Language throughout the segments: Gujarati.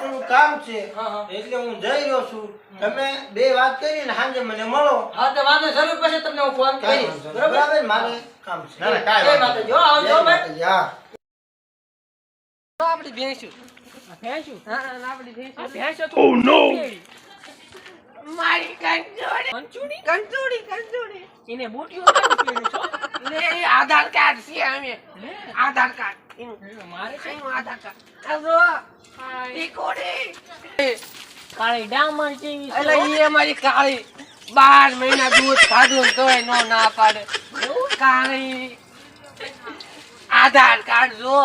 થોડું કામ છે. એટલે હું જઈ રહ્યો છું તમે બે વાત કરીને સાંજે મને મળો હા તો વાંધો જરૂર પછી તમને હું ફોન કરીશ. બરોબર બરાબર મારે કામ છે ના, ના, કાઈ વાત જો આવજો, ભાઈ. હા. આપણી ભેંસું. ભેંસું? હા, હા, આપણી ભેંસું. ભેંસો તો કેવી? મારી કંચોડી. કંચોડી કંચોડી, કંચોડી. એને બુટીઓ ક્યાંથી એ આધાર કાર્ડ છે અમે. આધાર કાર્ડ. મારે? કાળી ડામર જેવી એટલે ઈ અમારી કાળી બાર મહિના દૂધ ખાધું તોય નો ના પાડે. કાળી. આધાર કાર્ડ જો.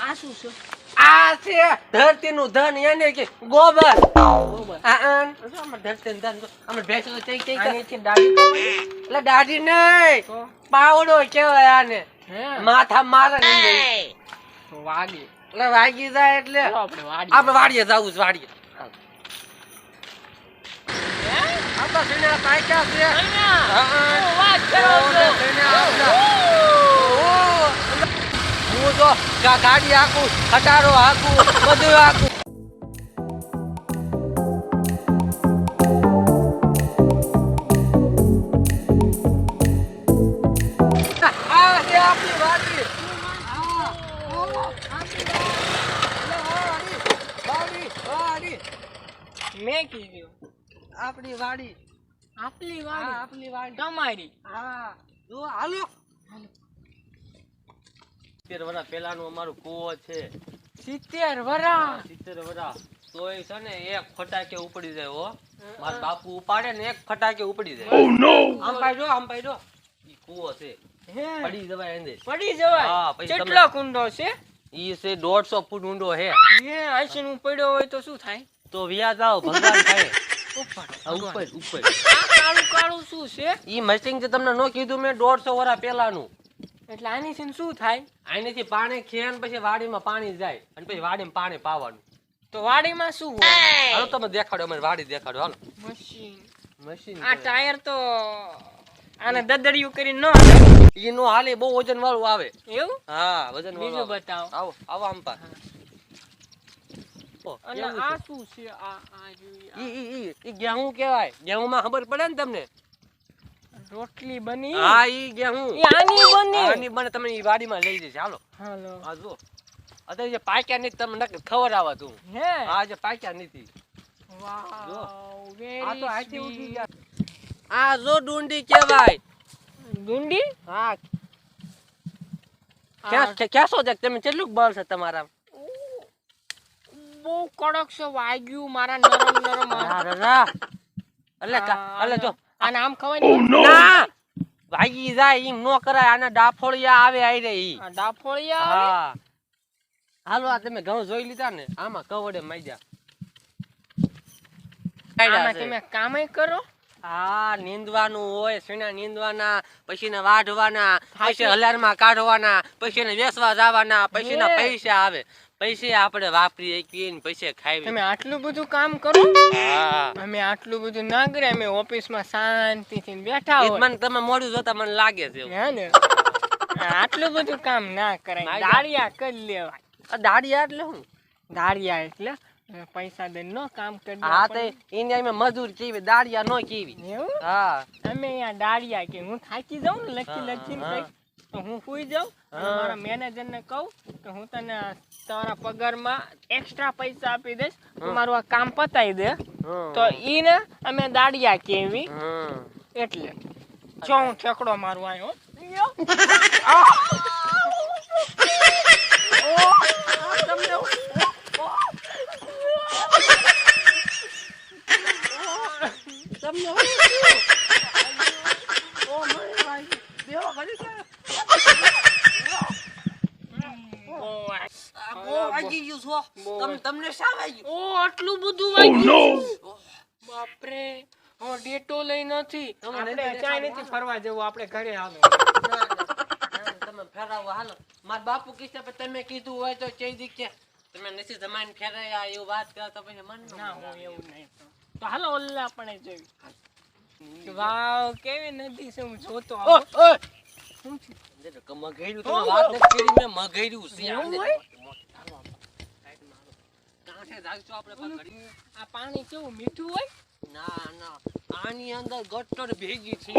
આ શું છે? આ છે ધરતીનું ધન એને કે ગોબર? એટલે દાઢી નહીં પાવડો કેવાય આને. માથા મારે વાગી એટલે વાગી જાય એટલે આપણે વાડીએ. આપણે વાડીએ જવું છે વાડીએ. હે? આ તો પાક્યા છે. હા. વાત કરો છો? ઓને થઈને આવતા. હું તો ગા- ગાડી હાકું ખટારો હાકું બધું હાકું. આપણી. આપણી. મેં કીધું આપણી વાડી. આપલી હા, વાડી આપણી વાડી. તમારી. હા. જો હાલો. સિત્તેર વર્ષ પહેલાનું અમારું કૂવો છે. સિત્તેર વરા? સિત્તેર વર્ષ તોય છે ને એક ફટાકે ઉપડી જાય હો. મારા બાપુ ઉપાડે ને એક ફટાકે ઉપડી જાય. આમ પાઈ જો આમ જો ઈ કૂવો છે. પડી જવાય એને. પડી જવાય? હા, પછી કેટલો કુંડો છે? ઈ છે દોઢસો ફૂટ ઊંડો હે. એ આઈસનનું પડ્યો હોય તો શું થાય? તો વ્યાજ જાવ ભગવાન થાય. ઉપર ઉપર ઉપર કાળું કાળું શું છે? ઈ મશીન જે તમને નો કીધું મેં દોઢસો વર્ષ પહેલાનું. એટલે આની થી શું થાય? આનીથી પાણી ખેન પછી વાડીમાં પાણી જાય અને પછી વાડીમાં પાણી પાવાનું. તો વાડીમાં શું હોય? હાલો તમે દેખાડો મને વાડી દેખાડો હાલો. મશીન. મશીન આ ટાયર તો આને દદડિયું કરી ન હાલે. ઈ નો હાલે બહુ વજન વાળું આવે. એવું? હા વજન બીજું વાળું બીજું બતાવો. આવો આવો આમ પા અને આ શું છે? આ આ ઈ ઈ ઈ ઈ ગેહું કહેવાય. ગેહુંમાં ખબર પડે ને તમને? રોટલી બની? હા ઈ ગેહું ઈ આની બની? આની બને તમે ઈ વાડીમાં લઈ જજો. હાલો. હાલો. આ જો અત્યારે જે પાક્યા નથી તમને ખબર આવા તું હે. આ જે પાક્યા નથી. વાવ આ તો આથી ઉઠી ગયા. આ જો ડુંડી કહેવાય. ડુંડી? હા. ક્યાં ક્યાં શો તમે કેટલું બળ છે તમારા? બહુ કડક છે વાગ્યું મારા નરમ નરમ. એટલે એટલે જો. આને આમ ખવાય ના? ભાગી જાય એમ નો કરાય આને ડાફોળિયા આવે આઈ રે ઈ ડાફોળિયા હા. હાલો આ તમે ઘઉં જોઈ લીધા ને? આમાં કવડે માઈ જા તમે કામે કરો? હા નીંદવાનું હોય સીણા નીંદવાના પછી ને વાઢવાના પછી હલારમાં કાઢવાના પછી ને વેસવા જવાના પછી ના પૈસા આવે. પૈસે આપણે વાપરી શકીએ ને પૈસે ખાવી તમે આટલું બધું કામ કરો અમે આટલું બધું ના કરે અમે ઓફિસમાં શાંતિથી બેઠા હોય. મને તમે મોડું જોતા મને લાગે છે હે ને? આટલું બધું કામ ના કરાય. દાળિયા કરી લેવાય દાળિયા એટલે શું દાળિયા એટલે પૈસા દઈને નો કામ કરી હા તે. એની અમે મજૂર કેવી દાડિયા નો કેવી. હા. અમે અહીંયા દાળિયા કે હું થાકી જાઉં ને લખી લખીને તો હું સુઈ જાઉં મારા મેનેજર ને કહું કે હું તને તારા પગારમાં એક્સ્ટ્રા પૈસા આપી દઈશ મારું આ કામ પતાવી દે. તો ઈ ને અમે દાળિયા કેવી? એટલે જો હું ઠેકડો મારું આવ્યો વાગી ગયું છો? તમ- તમને શા વાગ્યું? ઓ આટલું બધું વાગ્યું? બાપરે હું ડેટો લઈ નથી. આપણે ક્યાંય નથી ફરવા જવું આપણે ઘરે હાલો. તમે ફેરાવો હાલો. મારા બાપુ કિસ્સા પર તમે કીધું હોય તો કઈ દી કે. તમે નથી જમાઈને ફેરાયા એવું વાત કરો તો પછી મન ના હું એવું નહીં. તો હાલો ઓલા આપણે જોયું વાવ કેવી નદી છે હું જોતો આવું. શું છે? મગેર્યું તમે વાત નથી કરી મેં મગેર્યું છે. હોય? રાખજો આપણે પણ આ પાણી કેવું મીઠું હોય? ના ના. આની અંદર ગટર ભેગી છે.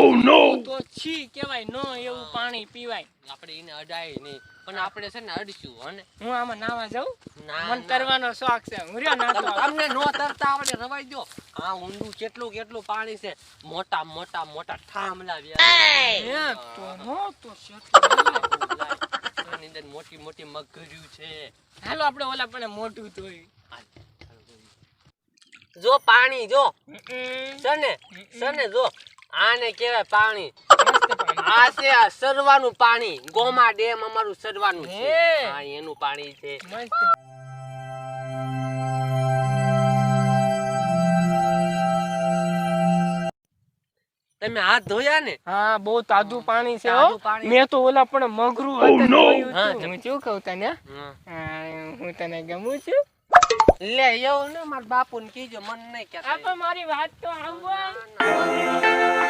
તો છી કહેવાય ન એવું પાણી પીવાય. આપણે એને અડાય નહીં. પણ આપણે છે ને અડશું અને હું આમાં નાવા જાઉં? ના તરવાનો શોખ છે. હું રહ્યો નાતો તમને નો તરતા આવડે રવાઈ દો આ ઊંડું કેટલું કેટલું પાણી છે? મોટા મોટા મોટા થાંભલા વ્યા તો નો તો મોટી મોટી મગર્યું છે. હાલો આપણે ઓલા પણ મોટું ધોઈ જો પાણી જો. સને છે ને છે ને જો. આને કહેવાય પાણી. આ છે આ સરવાનું પાણી. ગોમા ડેમ અમારું સરવાનું છે. હા. એનું પાણી છે. તમે હાથ ધોયા ને? હા બહુ તાજું પાણી છે મેં તો ઓલા પણ મગરું હતા હા, હતું. હું. શું કહું તને? હું તને ગમું છું. લે એવું ને મારા બાપુ ને કીજો મન નહીં કે મારી વાત તો સાંભળ.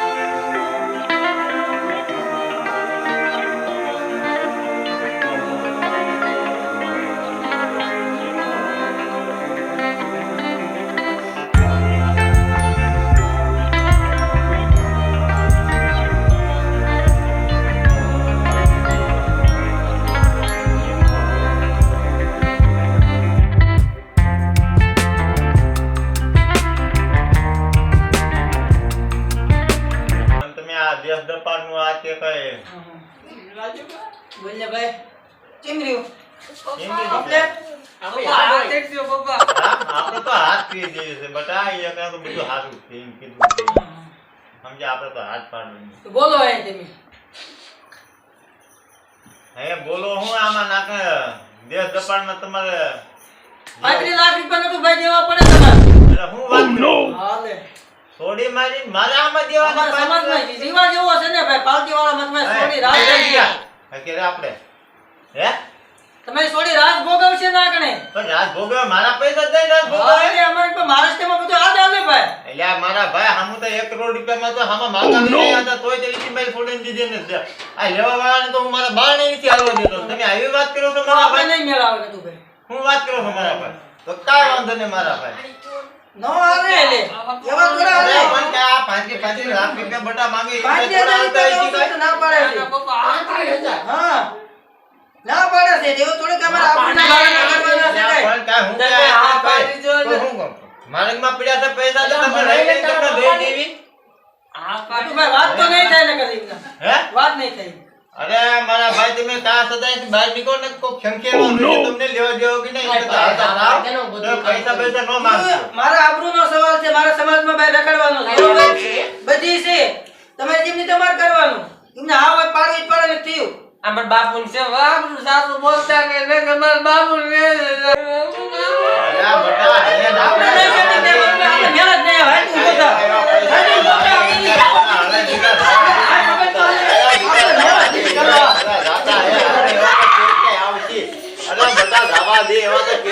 બોલને ભાઈ કેમ રહ્યું? કેમ હાથ તો પી જઈએ છે. બટા એ તો બધું હાથું એમ કીધું છે. આપણે તો હાથ પાડવું બોલો હે તમે. હે બોલો હું આમાં નાખે દેશ દપારમાં તમારે પાંત્રીસ લાખ રૂપિયા તો ભાઈ દેવા પડે તમારે. એટલે હું વાત? હાલે. થોડી મારી મારે આમાં દેવાના સમાજમાં જીવા જેવો છે ને ભાઈ પાલતી વાળા મતમાં સોડી રાજ. અત્યારે આપણે. હે? તમે સોડી રાજ ભોગવશે ના કણે પણ રાજ ભોગવ મારા પૈસા દે રાજ ભોગવ ભોગવે એટલે અમારે તો મહારાષ્ટ્રમાં બધું આ ચાલે ભાઈ. એટલે આ મારા ભાઈ હામું તો એક કરોડ રૂપિયામાં તો હામાં માગા નહીં આતા તોય તે ઈસીબાઈ છોડીને દીધી ને છે. આ લેવા વાળાને તો હું મારા બારણે નથી આવવા દેતો. તમે આવી વાત કરો તો મારા ભાઈ? નહીં મેળ આવે કીધું ભાઈ. હું વાત કરો મારા ભાઈ? તો કાઈ વાંધો નહીં મારા ભાઈ. નો હાલે. લે એવા થોડા હાલે. પણ કે આ પાંચે પાંચે લાખ રૂપિયા બટા માંગે એ થોડા હાલતા રૂપિયા છે ના પાડે છે. હા. ના પાડે છે. જેવું કે અમારે આપણને બારણે કરવાના છે પણ કાંઈ હું કે હા આ પાડી જો હું ને. તો માં પડ્યા છે પૈસા તો તમે રહી લઈને તમને દે દેવી. કીધું ભાઈ વાત તો નહીં થાય ને કદી. હે? વાત નહીં થઈ અરે મારા ભાઈ તમે કા સદાય બહાર નીકળો ને કોક ખંખેરવાનું છે, તમને લેવા દેવો કે નહીં? પૈસા પૈસા નો માંગજો મારા આબરૂનો સવાલ છે મારા સમાજમાં ભાઈ રખડવાનો છે. બધી છે? તમારે જેમની તમારે કરવાનું. તમને હા વાત પાડવી જ પડે ને થયું. પણ બાપુ છે વાપરું સાસુ બોલતા કે ને કે મારા બાપુ ને llevando aquí